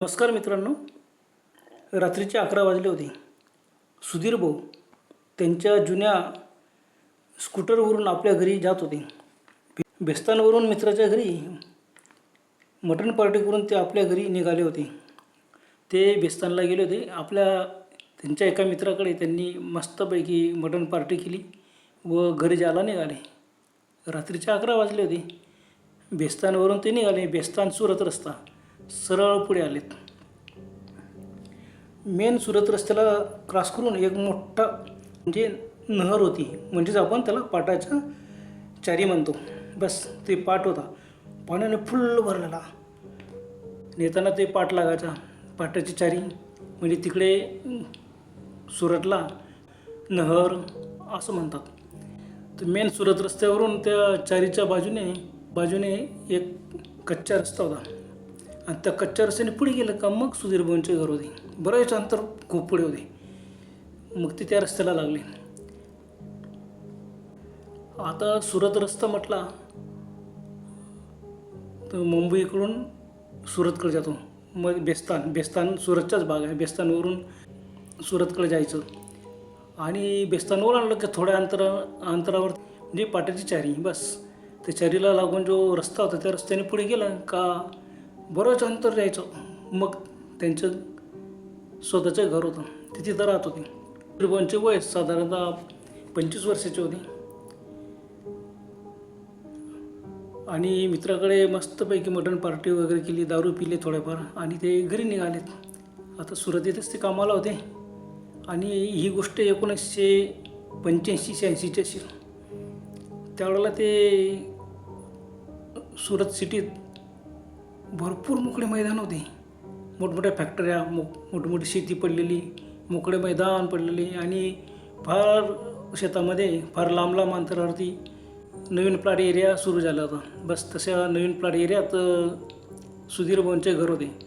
नमस्कार मित्रांनो. रात्रीचे अकरा वाजले होते. सुधीर भाऊ त्यांच्या जुन्या स्कूटरवरून आपल्या घरी जात होते. बेस्तानवरून मित्राच्या घरी मटण पार्टी करून ते आपल्या घरी निघाले होते. ते बेस्तानला गेले होते. आपल्या त्यांच्या एका मित्राकडे त्यांनी मस्तपैकी मटण पार्टी केली व घरी जायला निघाले. रात्रीचे अकरा वाजले होते. बेस्तानवरून ते निघाले. बेस्तान सुरत रस्ता. सरळ पुढे आलेत. मेन सुरत रस्त्याला क्रॉस करून एक मोठा म्हणजे नहर होती. म्हणजेच आपण त्याला पाटाच्या चारी म्हणतो. बस ते पाट होता. पाण्याने फुल्ल भरलेला. नेताना ते पाट लागायचा. पाटाची चारी. म्हणजे तिकडे सुरतला नहर असं म्हणतात. तर मेन सुरत रस्त्यावरून त्या चारीच्या बाजूने बाजूने एक कच्चा रस्ता होता. आणि त्या कच्च्या रस्त्याने पुढे गेलं का मग सुधीर भाऊंचे घर होते. बरेच अंतर खूप पुढे होते. मग ते त्या रस्त्याला लागले. आता सुरत रस्ता म्हटला तर मुंबईकडून सुरतकडे जातो. मग बेस्तान बेस्तान सुरतचाच भाग आहे. बेस्तानवरून सुरतकडे जायचं. आणि बेस्तानवर आणलं की थोड्या अंतरा अंतरावर म्हणजे पाट्याची चारी बस. त्या चारीला लागून जो रस्ता होता त्या रस्त्याने पुढे गेला का बरंच अंतर जायचं मग त्यांचं स्वतःचं घर होतं. ते तिथं राहत होते. त्रिभुवनचे वय साधारणतः पंचवीस वर्षाचे होते. आणि मित्राकडे मस्तपैकी मटण पार्टी वगैरे केली दारू पिले थोडेफार आणि ते घरी निघालेत. आता सुरतीतच ते कामाला होते. आणि ही गोष्ट एकोणीसशे पंच्याऐंशी शहाऐंशीची असेल. त्यावेळेला ते सुरत सिटीत भरपूर मोकळे मैदान होते. मोठमोठ्या फॅक्टऱ्या मो मोठमोठी शेती पडलेली मोकळे मैदान पडलेले आणि फार शेतामध्ये फार लांब लांब अंतरावरती नवीन प्लॉट एरिया सुरू झाला होता. बस तशा नवीन प्लॉट एरियात सुधीर भाऊंचे घर होते.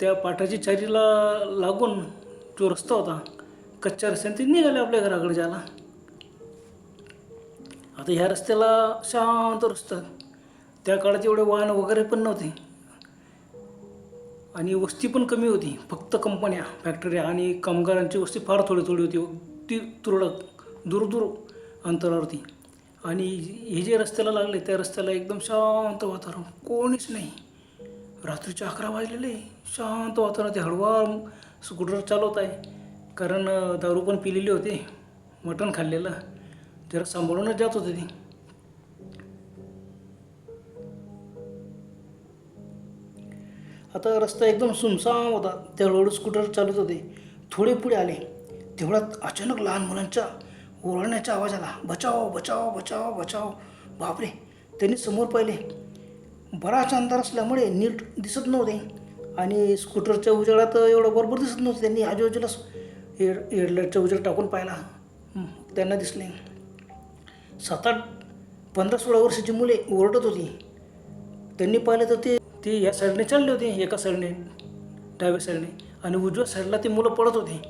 त्या पाठाची चारीला लागून जो रस्ता होता कच्च्या रस्त्याने ते निघाले आपल्या घराकडे जायला. आता ह्या रस्त्याला शांत रस्ता. त्या काळात एवढे वाहन वगैरे पण नव्हते. आणि वस्ती पण कमी होती. फक्त कंपन्या फॅक्टऱ्या आणि कामगारांची वस्ती फार थोडी थोडी होती. ती तुरळक दूरदूर अंतरावरती. आणि हे जे रस्त्याला लागले त्या रस्त्याला एकदम शांत वातावरण. कोणीच नाही. रात्रीचे अकरा वाजलेले. शांत वातावरण ते हळूवार स्कूटर चालवत आहे. कारण दारू पण पिलेली होते. मटण खाल्लेलं. जरा सांभाळूनच जात होते ते. आता रस्ता एकदम सुमसाम होता. त्या रोड स्कूटर चालत होते. थोडे पुढे आले. तेवढ्यात अचानक लहान मुलांच्या ओरडण्याचा आवाज आला. बचाव बचाव बचाव बचाव. बापरे! त्यांनी समोर पाहिले. बराच अंधार असल्यामुळे नीट दिसत नव्हते. आणि स्कूटरच्या उजेडात एवढं बरोबर दिसत नव्हतं त्यांनी. आजूबाजूला हेड हेडलाईटचा उजेड टाकून पाहिला. त्यांना दिसले. सात आठ पंधरा सोळा वर्षाची मुले ओरडत होती. त्यांनी पाहिलं तर ते ते या साईडने चालले होते एका साईडने डाव्या साईडने आणि उजव्या साईडला ते मुलं पडत होते.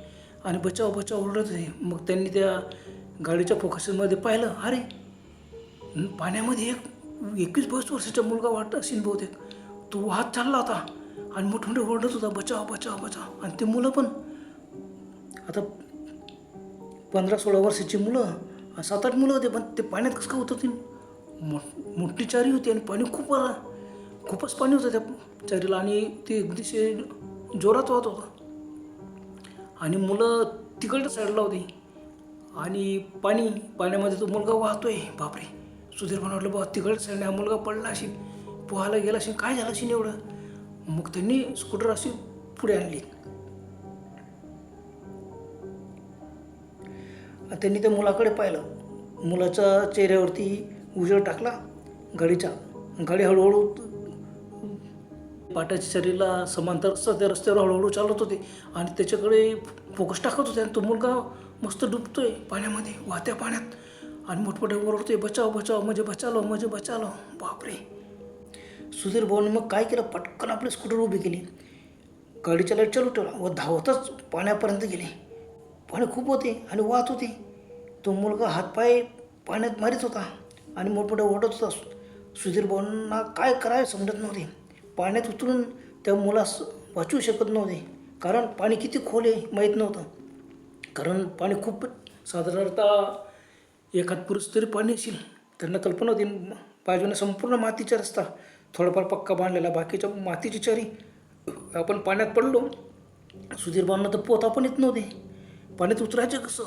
आणि बचाव बचाव ओरडत होते. मग त्यांनी त्या गाडीच्या फोकसमध्ये पाहिलं अरे पाण्यामध्ये एक एकवीस बावीस वर्षाचा मुलगा वाटत असेल बहुतेक. तो वाहत चालला होता. आणि मोठमोठे ओरडत होता बचाव बचाव बचाव. आणि ते मुलं पण. आता पंधरा सोळा वर्षाची मुलं सात आठ मुलं होते पण ते पाण्यात कसं का उतरतील? मो मोठी चारी होती आणि पाणी खूप आलं. खूपच पाणी होतं त्या चारीला आणि ते अगदीशे जोरात वाहत होता. आणि मुलं तिकडच्या साईडला होती. आणि पाणी पाण्यामध्ये तो मुलगा वाहतोय. बापरे! सुधीर पण वाटलं बा तिकडच्या साईडने हा मुलगा पडला असेल पोहायला गेला असेल काय झालं असेल एवढं? मग त्यांनी स्कूटर अशी पुढे आणली. त्यांनी त्या मुलाकडे पाहिलं. मुलाच्या चेहऱ्यावरती उजेड टाकला गाडीचा. गाडी हळूहळू पाटाच्या शरीराला समांतर रस्ता त्या रस्त्यावर हळूहळू चालत होते आणि त्याच्याकडे फोकस टाकत होते आणि तो मुलगा मस्त डुबतोय पाण्यामध्ये वाहत्या पाण्यात आणि मोठमोठ्या ओरडतोय बचाव बचाव म्हणजे बचालो म्हणजे बचालो बापरे. सुधीर भाऊने मग काय केलं? पटकन आपली स्कूटर उभी केली. गाडीच्या लाइट चालू ठेवला व धावतच पाण्यापर्यंत गेले. पाणी खूप होते आणि वाहत होते. तो मुलगा हातपाय पाण्यात मारित होता आणि मोठमोठे ओढत होता. सुधीर भाऊंना काय करावे समजत नव्हते. पाण्यात उतरून त्या मुलास वाचू शकत नव्हते. कारण पाणी किती खोल आहे माहीत नव्हतं. कारण पाणी खूप साधारणतः एखाद पुरुष तरी पाणी असेल त्यांना कल्पना होती बाजूने संपूर्ण मातीचा रस्ता थोडाफार पक्का बांधलेला बाकीच्या मातीची चरी आपण पाण्यात पडलो. सुधीर बांधणं तर पोता पण येत नव्हते. पाण्यात उतरायचं कसं?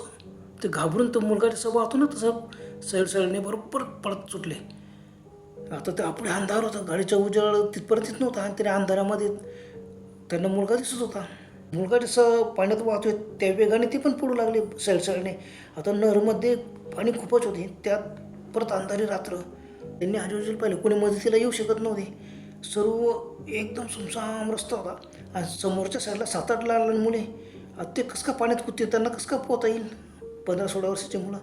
ते घाबरून तो मुलगा जसं वाहतो ना तसं सैल सैलने बरोबर पडत सुटले. आता ते आपले अंधार होता. गाडीचा उजाळ तिथपर्यंत तिथं नव्हता आणि त्या अंधारामध्ये त्यांना मुलगा दिसत होता. मुलगा जसं पाण्यात वाहतोय त्या वेगाने ती पण पडू लागली सैलसैलने आता नहरमध्ये पाणी खूपच होते. त्यात परत अंधारी रात्र. त्यांनी आजूबाजूला पाहिलं कोणी मदतीला येऊ शकत नव्हते. सर्व एकदम सुमसाम रस्ता होता. आणि समोरच्या साईडला सात आठ लहान मुले ते कसं का पाण्यात कुदते त्यांना कसं का पोहता येईल? पंधरा सोळा वर्षाची मुलं.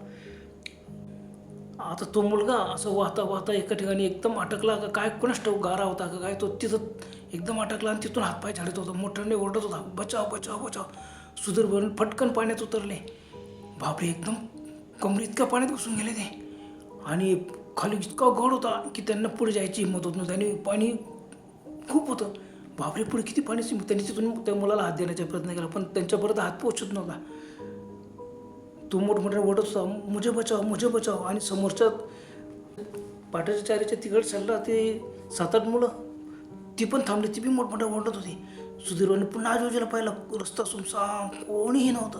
आता तो मुलगा असं वाहता वाहता एका ठिकाणी एकदम अटकला का काय कोणाच गारा होता का काय तो तिथं एकदम अटकला आणि तिथून हातपाय झाडत होता मोठ्याने ओरडत होता बचाव बचाव बचाव. सुधीर भरून फटकन पाण्यात उतरले. बापरे एकदम कमरे इतक्या पाण्यात घुसून गेले ते. आणि खाली इतका गड होता की त्यांना पुढे जायची हिंमत होत नव्हती आणि पाणी खूप होतं. बापरे पुढे किती पाणी त्यांनी तिथून त्या मुलाला हात देण्याचा प्रयत्न केला पण त्यांच्यापर्यंत हात पोहोचत नव्हता. तो मोठमोठ्या ओढत होता मुझे बचाव मुझे बचाव आणि समोरच्या पाटाच्या चारीच्या तिकड चालला ते सात आठ मुलं. ती पण थांबली ती बी मोठमोठ्या ओढत होती. सुधीरवाने पुन्हा आजूबाजूला पाहिला रस्ता सुमसाम कोणीही नव्हतं.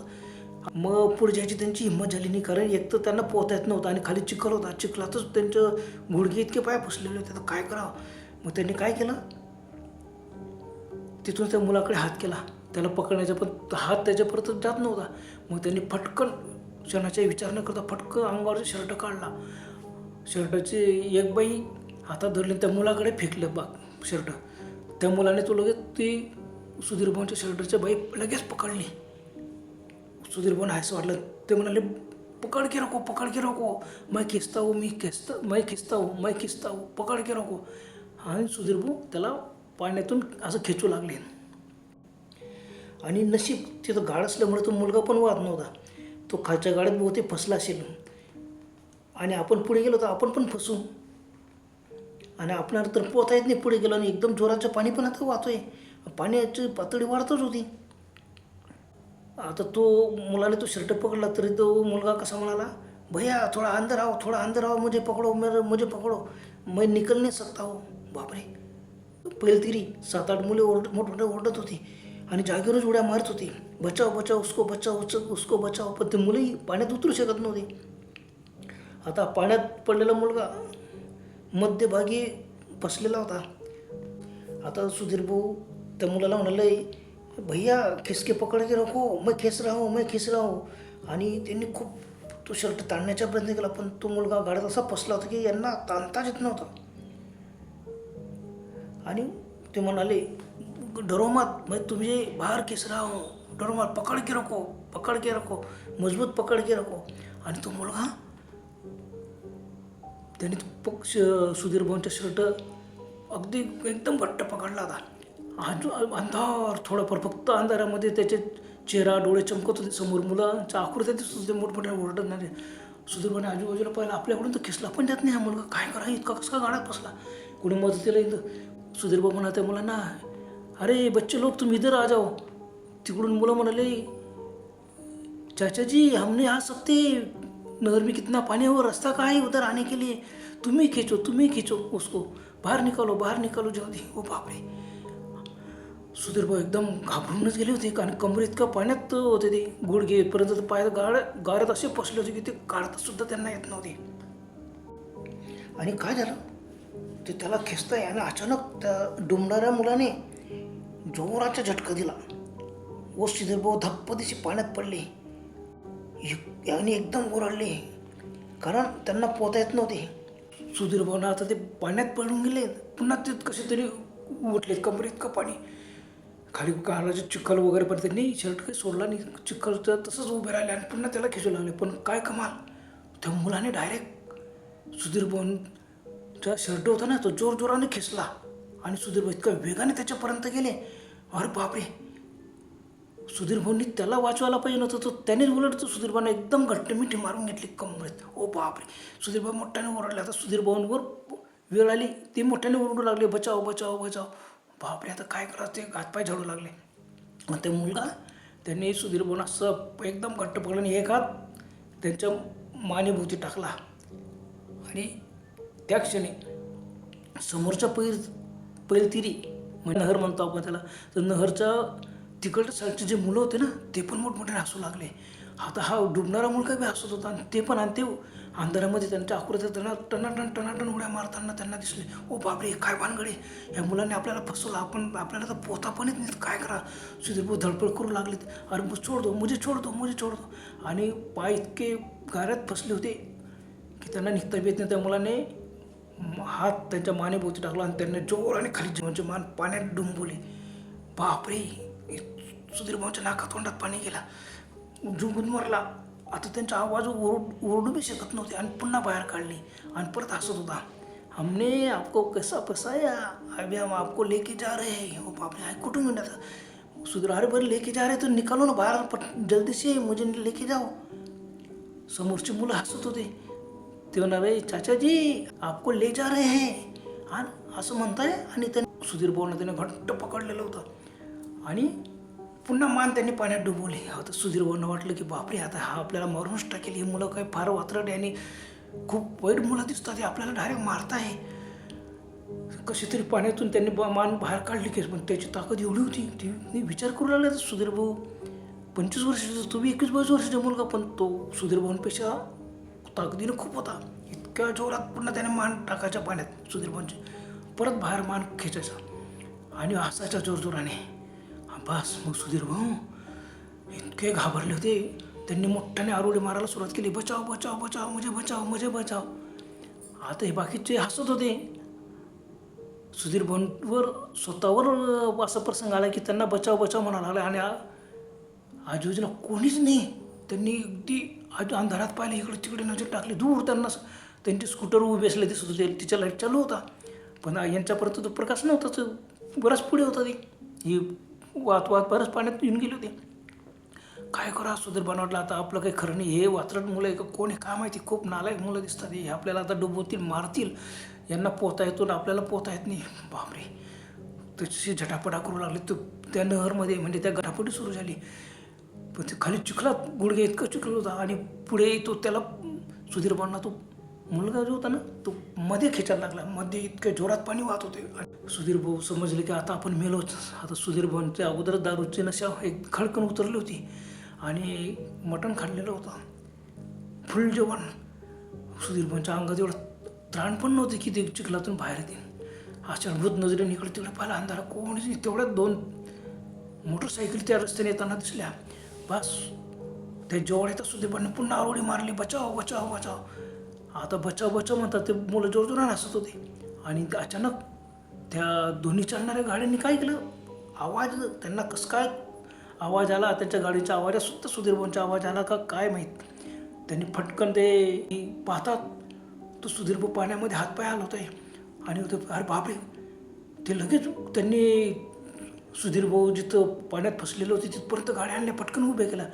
मग पुढे जायची त्यांची हिंमत झाली नाही कारण एक तर त्यांना पोहता येत नव्हतं आणि खाली चिखल होता. चिखलातच त्यांचं गुडघे इतके पाय फसलेले होते. तर काय करावं? मग त्यांनी काय केलं? तिथून त्या मुलाकडे हात केला. त्याला पकडण्याचा पण हात त्याच्यापर्यंत जात नव्हता. मग त्यांनी फटकन क्षणाचा विचार न करता फटक अंगावरचं शर्ट काढला. शर्टाची एक बाई हातात धरली त्या मुलाकडे फेकलं बा शर्ट. त्या मुलाने तो लगेच ती सुधीर भाऊच्या शर्टाच्या बाई लगेच पकडली. सुधीर भाऊन असं वाटलं. ते म्हणाले पकड के रखो पकड के रखो मैं खिचता हो मी खिचता मैं खिचता हो मैं खिचता हो पकड के रखो आणि सुधीर भाऊ त्याला पाण्यातून असं खेचू लागले. आणि नशीब तिथं गाड असल्यामुळे तो मुलगा पण वाद नव्हता. तो खालच्या गाड्यात बहुतेक फसला असेल. आणि आपण पुढे गेलो तर आपण पण फसू. आणि आपणाला तर पोहता येत नाही पुढे गेलो आणि एकदम जोराचं पाणी पण आता वाहतोय. पाण्याची पातळी वाढतच होती. आता तो मुलाने तो शर्ट पकडला तरी तो मुलगा कसा म्हणाला भैया थोडा अंदर आओ थोडा अंदर आओ मुझे पकडो मेरे मुझे पकडो. मैं निकल नाही सकता हो. बापरे. पहिले तरी सात आठ मुले ओरड मोठमोठे ओरडत होती. आणि जागेवरच उड्या मारत होती. बचाव बचाव उसको बचाव उच उसको बचाव. पण ते मुलंही पाण्यात उतरू शकत नव्हते. आता पाण्यात पडलेला मुलगा मध्यभागी फसलेला होता. आता सुधीर भाऊ त्या मुलाला म्हणाले भैया खिसके पकड के रखो मैं खेस राहो मैं खिस रहा. आणि त्यांनी खूप तो शर्ट ताणण्याचा प्रयत्न केला पण तो मुलगा गाड्यात असा फसला होता की यांना ताणताच येत नव्हता. आणि ते म्हणाले डरो मत मैं तुम्हें बाहर खिस रहा हूँ। डरो मत पकड के रखो पकड के रखो मजबूत पकड के रखो। आणि तो मुलगा त्याने पक्ष श- सुधीर भाऊंचा शर्ट अगदी एकदम घट्ट पकडला होता. आजू अंधार थोडंफार फक्त अंधारामध्ये त्याचे चेहरा डोळे चमकत होते समोर. मुलांच्या आकृत्या दिसत होते मोठमोठ्या ओरडणारे सुधीर भाऊने आजूबाजूला पाहिलं आपल्याकडून तर खिसला पण त्यात नाही हा मुलगा. काय करा इतका कसा गाड्यात बसला कुणी मदतीला येतं सुधीर म्हणा त्या मुलांना अरे बच्चे लोक तुम इधर आ जाओ। तिकडून मुलं म्हणाले चाचाजी हमने आ सकते नगर में कितना पानी है वो रास्ता कहाँ है उधर आने के लिए? तुम ही खींचो तुम ही खींचो उसको। बाहर निकालो बाहर निकालो जल्दी। ओ बापरे सुधीर भाऊ एकदम घाबरूनच गेले होते कारण कमरे इतकं पाण्यात होते ते गुडघेपर्यंत तर पाय गाड गाड्यात असे पसले होते की ते काढता सुद्धा त्यांना येत नव्हते. आणि काय झालं? ते त्याला खेचताय आणि अचानक त्या डुंबणाऱ्या मुलाने जोराचा झटका दिला. व सुधीर धप्पदिशी पाण्यात पडले. याने एकदम ओरडले. कारण त्यांना पोहता येत नव्हते. सुधीरभाऊना आता ते पाण्यात पडून गेले. पुन्हा ते कसे तरी उठले कमरे इतकं पाणी? खाली काळाचे चिखल वगैरे पण त्यांनी शर्ट काही सोडला नाही. चिखल तसंच उभे राहिले आणि पुन्हा त्याला खेचू लागले. पण काय कमाल? त्या मुलाने डायरेक्ट सुधीरभाऊंचा शर्ट होता ना तो जोर जोराने खेचला आणि सुधीरभाऊ इतका वेगाने त्याच्यापर्यंत गेले. अरे बापरे. सुधीर भाऊंनी त्याला वाचवायला पाहिजे नव्हतं तर त्यानेच उलट तो सुधीर भाऊने एकदम घट्ट मिठी मारून घेतली कमरेत. ओ बापरे. सुधीर भाऊ मोठ्याने ओरडले आता सुधीर भाऊंवर वेळ आली ते मोठ्याने ओरडू लागले बचाव बचाव बचाव. बापरे आता काय करायचं ते हातपाय झाडू लागले. मग ते मुलगा त्यांनी सुधीर भाऊन असं एकदम घट्ट पकडलं आणि एक हात त्यांच्या मानेभोवती टाकला. आणि त्या क्षणी समोरच्या पैर पैलतिरी म्हणजे नहर म्हणतो आपण त्याला. तर नहरच्या तिकडच्या साईडचे जे मुलं होते ना ते पण मोठमोठे हसू लागले. आता हा डुबणारा मुलगा बी हसत होता आणि ते पण आणि ते अंधारामध्ये त्यांच्या आकृत्या त्यांना टनाटन टनाटन उड्या मारताना त्यांना दिसले. ओ बापरे काय भानगडे. या मुलांनी आपल्याला फसवलं. आपण आपल्याला तर पोता पण येत नाही. काय करा? सुधीरभाऊ धडपड करू लागलेत. अरे मग छोडतो मुझे छोड मुझे छोडतो आणि पाय इतके गाऱ्यात फसले होते की त्यांना निघता येत नाही. त्या मुलाने हात त्यांच्या मानेभोवती टाकला आणि त्यांनी जोराने खाली म्हणजे मान पाण्यात डुंबवली. बापरे सुधीर भाऊच्या नाकात तोंडात पाणी गेला. जुंबून मरला. आता त्यांचा आवाज ओरड ओरडू बी शकत नव्हते आणि पुन्हा बाहेर काढली आणि परत हसत होता. हमने आपको कैसा फसाया? अभी हम आपको लेके जा रहे हैं. हो बापरे आहे कुठून घेऊन सुधीर अरे बरं लेके जा रहे तो निकालो ना बाहेर पट जल्दी से मुझे लेके जाओ. समोरची मुलं हसत होते. ते म्हणाले चाचाजी आपको ले जा रहे हैं। आणि असं म्हणताय आणि त्याने सुधीर भाऊनं त्याने घट्ट पकडलेलं होतं आणि पुन्हा मान त्यांनी पाण्यात डुबवले आता सुधीर भाऊंना वाटलं की बापरे आता हा आपल्याला मारूनच टाकेल ही मुलं काय फार वात्रट आणि खूप वाईट मुलं दिसतात हे आपल्याला डायरेक्ट मारताय कशी तरी पाण्यातून त्यांनी बा- मान बाहेर काढली की पण त्याची ताकद एवढी होती ती मी विचार करू लागला सुधीर भाऊ पंचवीस वर्षाचा तुम्ही एकवीस बावीस वर्षाचा मुलगा पण तो सुधीर भाऊंपेक्षा ताकदीनं खूप होता. इतक्या जोरात पुन्हा त्याने मान टाकायच्या पाण्यात सुधीर पंच परत बाहेर मान खेचायचा. आणि हसायचा जोरजोराने बस मग सुधीर भाऊ इतके घाबरले होते. त्यांनी मोठ्याने आरोडी मारायला सुरुवात केली. बचाव बचाव बचाव म्हणजे बचाव म्हणजे बचाव. आता हे बाकीचे हसत होते. सुधीर भाऊंवर स्वतःवर असा प्रसंग आला की त्यांना बचाव बचाव म्हणायला लागला. आणि आजूबाजूला कोणीच नाही. त्यांनी अगदी आज अंधारात पाहिले इकडे तिकडे नजर टाकली दूर त्यांना त्यांचे स्कूटर उभे असले दिसत होते तिच्या लाइट चालू होता. पण यांच्यापर्यंत तो प्रकाश नव्हता तो बराच पुढे होता ते. ही वात वात बरंच पाण्यात येऊन गेले होते. काय करा सुधीर बनवटला आता आपलं काही खरं नाही हे वात्रट मुलं आहे का कोण आहे काय माहिती खूप नालायक मुलं दिसतात हे. आपल्याला आता डुबवतील मारतील. यांना पोहता येतो ना आपल्याला पोहता येत नाही. बापरे. तशी झटापटा करू लागली. तो त्या नहरमध्ये म्हणजे त्या गटापटी सुरू झाली. पण ते खाली चिखलात गुडघे इतकं चिखल होता आणि पुढे तो त्याला सुधीर बनला. तो मुलगा जो होता ना तो मध्ये खेचायला लागला. मध्ये इतक्या जोरात पाणी वाहत होते. सुधीर भाऊ समजले की आता आपण मेलोच. आता सुधीर भाऊंच्या अगोदर दारूची नशा एक खडकन उतरली होती आणि मटण खाल्लेलं होतं. फुल जेवण. सुधीर भाऊंच्या अंगात एवढं त्राण पण नव्हते की ते चिखलातून बाहेर येतील. अशा मृत नजरेने इकडे तिकडे पाहिला. अंधारा कोणीच तेवढ्या तेवढ्यात दोन मोटरसायकल त्या रस्त्याने येताना दिसल्या. बस। ते जेवढे तर येतात सुधीरबाने पुन्हा आरोडी मारली बचाव बचाव बचाव. आता बचाव बचाव म्हणतात ते मुलं जोरजोराने हसत होते. आणि अचानक त्या दोन्ही चालणाऱ्या गाड्यांनी काय केलं? आवाज त्यांना कसं काय आवाज आला? त्यांच्या गाडीच्या आवाज सुद्धा सुधीरभाऊंचा आवाज आला का? काय माहीत? त्यांनी फटकन ते पाहतात. तो सुधीरभाऊ पाण्यामध्ये हातपाय आला आहे आणि ते अरे बापरे! ते लगेच त्यांनी सुधीर भाऊ जिथं पाण्यात फसलेलं होते परत गाड्या आणल्या पटकन उभ्या केल्या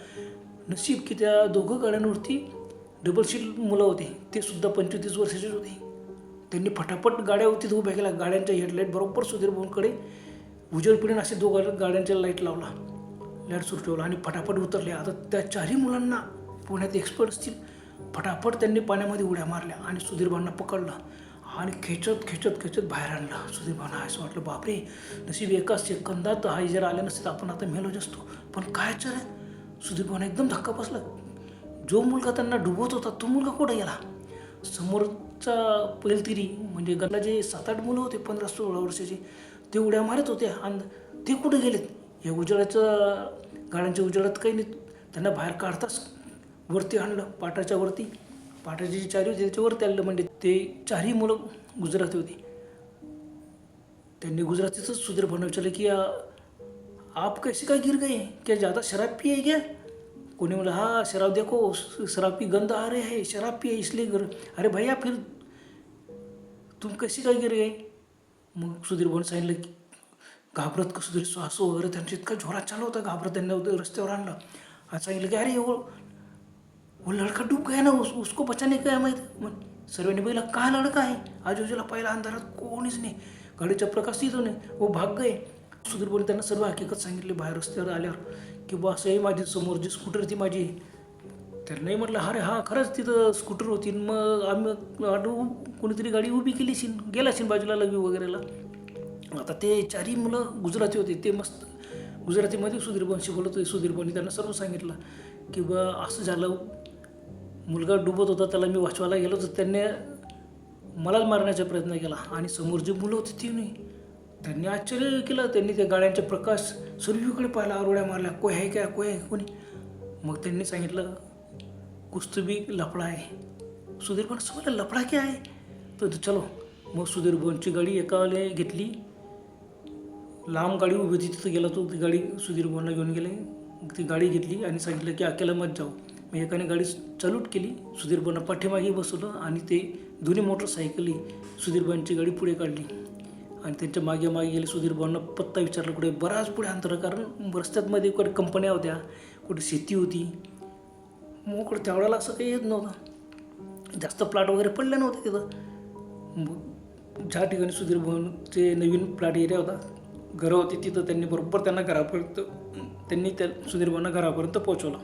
नशीब की त्या दोघं गाड्यांवरती डबल सीट मुलं होते. ते सुद्धा पंचवीस वर्षाचेच होते. त्यांनी फटाफट गाड्या तिथं उभ्या केल्या गाड्यांच्या हेडलाईट बरोबर सुधीर भाऊंकडे उजेड पिढीने असे दोघं गाड्यांच्या लाइट लावला. लाइट सुरू ठेवला आणि फटाफट उतरले आता त्या चारही मुलांना पुण्यात एक्सपर्ट असतील फटाफट त्यांनी पाण्यामध्ये उड्या मारल्या आणि सुधीर भाऊंना पकडलं. आणि खेचत खेचत खेचत बाहेर आणला. सुधीर असं वाटलं. बापरे नशीब एका सेकंदात हाय जर आले नसते आपण आता मेलोच असतो पण काय आहे सुधीर एकदम धक्का बसला. जो मुलगा त्यांना डुबवत होता तो मुलगा कुठं गेला? समोरचा पैलतिरी म्हणजे गल्ला जे सात आठ मुलं होते पंधरा सोळा वर्षाचे ते उड्या मारत होते आणि ते कुठे गेलेत? या उजेडाचं गाड्यांच्या उजेडात काही नाही. त्यांना बाहेर काढताच वरती आणलं पाटाच्या वरती. पाटाची जी चारी होती त्याच्यावरती आलेलं म्हणजे ते चारही मुलं गुजराती होती. त्यांनी गुजरातीचंच सुधीर भाऊंना विचारलं की "आ, आप कैसे काय गिर गए? क्या ज़्यादा शराब पिए क्या? कोणी म्हणलं हा शराब देखो शराब की गंध आ रहे है शराब पिए इसलिए गिर अरे भैया फिर तुम कशी काय गिर गए? मग सुधीर भाऊन सांगितलं की घाबरत कसं तरी श्वास वगैरे त्यांच्या इतका जोरात चालू होता घाबरत त्यांना रस्त्यावर आणलं. आणि सांगितलं की अरे वो लड़का डूब गया ना उस, उसको बचाने गया माहीत मग सर्वांनी बघितलं का लड़का आहे आजूबाजूला पहिला अंधारात कोणीच नाही गाडीचा प्रकाश तिथं नाही वो भाग गए। सुधीर बोले त्यांना सर्व हकीकत सांगितले बाहेर रस्त्यावर आल्यावर की बा असं आहे माझी समोर जी स्कूटर ती माझी त्यांनाही म्हटलं अरे हा खरंच तिथं स्कूटर होती मग आम्ही ऑटो कोणीतरी गाडी उभी केली असेल गेला असेल बाजूला लघवी वगैरेला. आता ते चारही मुलं गुजराती होते ते मस्त गुजरातीमध्ये सुधीर बनशी बोलत होते सुधीर त्यांना सर्व सांगितलं की बा असं झालं मुलगा डुबत होता त्याला मी वाचवायला गेलो तर त्यांनी मलाच मारण्याचा प्रयत्न केला आणि समोर जी मुलं होती ती नाही त्यांनी आश्चर्य केलं. त्यांनी त्या गाड्यांचे प्रकाश सर्वीकडे पाहिला आरोड्या मारल्या. कोय आहे काय कोय आहे कोणी? मग त्यांनी सांगितलं कुस्तबी लफड़ा आहे. सुधीर पण समजलं लफडा काय आहे? तर तो चलो. मग सुधीर बोनची गाडी एकाने घेतली. लांब गाडी उभी होती तिथं गेला तो ती गाडी सुधीर बोनला घेऊन गेले. ती गाडी घेतली आणि सांगितलं की अकेला मत जाऊ. मग एकाने गाडी चालूट केली. सुधीरबाईंना बोनला पाठीमागे बसवलं आणि ते दोन्ही मोटरसायकली सुधीरबाईंची गाडी पुढे काढली. आणि त्यांच्या मागे मागे गेले सुधीरबाईंना पत्ता विचारला कुठे? बराच पुढे अंतर कारण रस्त्यातमध्ये कुठे कंपन्या होत्या कुठे शेती होती. मग कुठे त्यावेळेला असं काही येत नव्हतं. जास्त प्लॉट वगैरे पडले नव्हते तिथं. मग ज्या ठिकाणी सुधीर भवनचे नवीन प्लॉट एरिया होता घरं होती तिथं त्यांनी बरोबर त्यांना घरापर्यंत त्यांनी त्या सुधीर घरापर्यंत पोहोचवलं.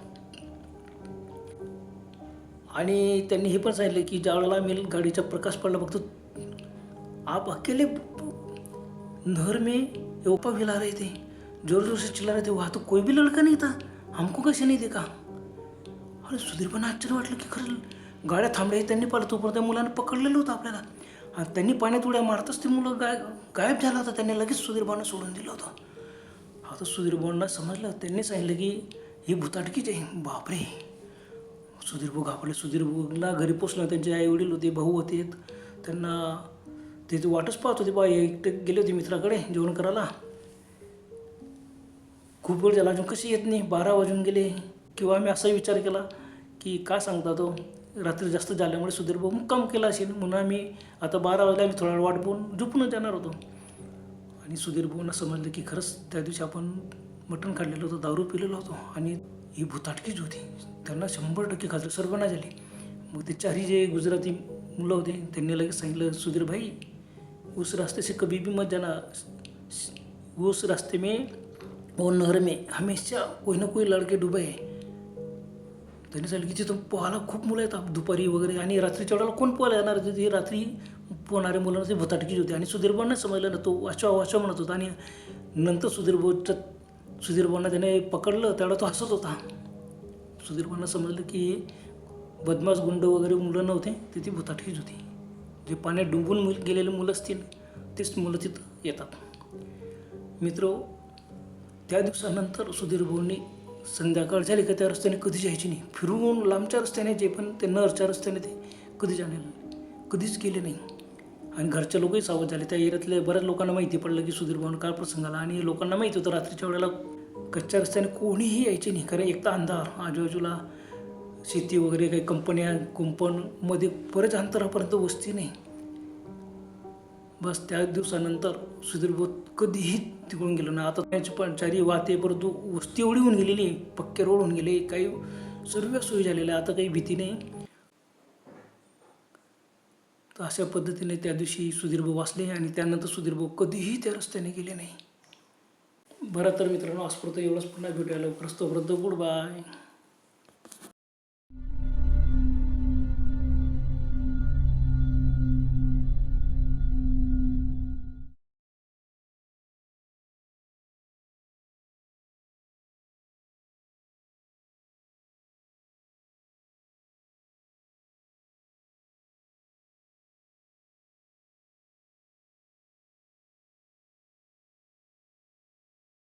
आणि त्यांनी हे पण सांगितलं की ज्यावेळेला मी गाडीचा प्रकाश पडला बघतो. आप अकेले नहर में ओपा मिला रहे थे जोर जोर से चिल्ला रहे थे वहाँ तो कोई भी लड़का नहीं था. हमको कैसे नहीं देखा? अरे सुधीर पण आश्चर्य वाटलं की खरं गाड्या थांबल्या त्यांनी पाहिलं तोपर्यंत त्या मुलानं पकडलेलं होतं आपल्याला. आणि त्यांनी पाण्यात उड्या मारतच ते मुलं गाय गायब झाला होता. त्यांनी लगेच सुधीरबांना सोडून दिलं होतं. आता सुधीरबांना समजलं. त्यांनी सांगितलं की ही भुताटकीच आहे. बापरे. सुधीर भाऊ घाबरले. सुधीर घरी पोचलं त्यांचे आई वडील होते भाऊ होते. त्यांना त्याची वाटच पाहत होते बा एकटे गेले होते मित्राकडे जेवण करायला. खूप वेळ झाला अजून कशी येत नाही. बारा वाजून गेले. किंवा आम्ही असाही विचार केला की काय सांगता तो? रात्री जास्त झाल्यामुळे सुधीर भाऊ मुक्काम केला असेल. म्हणून आम्ही आता बारा वाजता आम्ही थोडा वेळ वाट पाहून झोपूनच जाणार होतो. आणि सुधीर भाऊंना समजलं की खरंच त्या दिवशी आपण मटण काढलेलं होतं दारू पिलेलो होतो. आणि ही भूताटकीच होती. त्यांना शंभर टक्के खात्री सर्वांना झाली. मग ते चारही जे गुजराती मुलं होते त्यांनी लगेच सांगितलं सुधीर भाई उस रास्ते से कभी भी मत जाना. उस रास्ते में वो नहर में हमेशा कोई ना कोई लड़के डुबे आहे त्यांनी सांगितलं की तिथं पोहायला खूप मुलं येतात दुपारी वगैरे. आणि रात्री चढायला कोण पोहायला येणार? ते रात्री पोहणाऱ्या मुलांना ते भुताटकीच होती. आणि सुधीर समजलं ना तो वाचवा वाचवा म्हणत होता. आणि नंतर सुधीर भाऊच्या सुधीर भाऊंना त्याने पकडलं त्यावेळेला तो हसत होता. सुधीर भाऊंना समजलं की बदमाश गुंड वगैरे मुलं नव्हते ते ती होती. जे पाण्यात डुंबून मुल गेलेले मुलं असतील तेच मुलं तिथं येतात. मित्र त्या दिवसानंतर सुधीर भाऊंनी संध्याकाळ झाली का त्या रस्त्याने कधी जायची नाही. फिरून लांबच्या रस्त्याने जे पण ते नरच्या रस्त्याने ते कधी जाणार कधीच गेले नाही. आणि घरचे लोकही सावध झाले. त्या एरियातले बऱ्याच लोकांना माहिती पडलं की सुधीर भवन काय प्रसंग आला आणि लोकांना माहिती होतं रात्रीच्या वेळेला कच्च्या रस्त्याने कोणीही यायचे नाही. कारण एक तर अंधार आजूबाजूला शेती वगैरे काही कंपन्या कुंपणमध्ये बरेच अंतरापर्यंत वस्ती नाही. बस त्या दिवसानंतर सुधीर भाऊ कधीही तिकडून गेलो ना आता त्याची पण चारी वाहते परंतु वस्ती एवढी होऊन गेलेली आहे, पक्के रोड होऊन गेले काही सर्व सोयी झालेल्या आता काही भीती नाही. तर अशा पद्धतीने त्या दिवशी सुधीरभाऊ वाचले आणि त्यानंतर सुधीरभाऊ कधीही त्या रस्त्याने गेले नाही. बरं तर मित्रांनो आजपर्यंत एवढंच. पुन्हा भेटायला लवकरच. तोपर्यंत गुड बाय.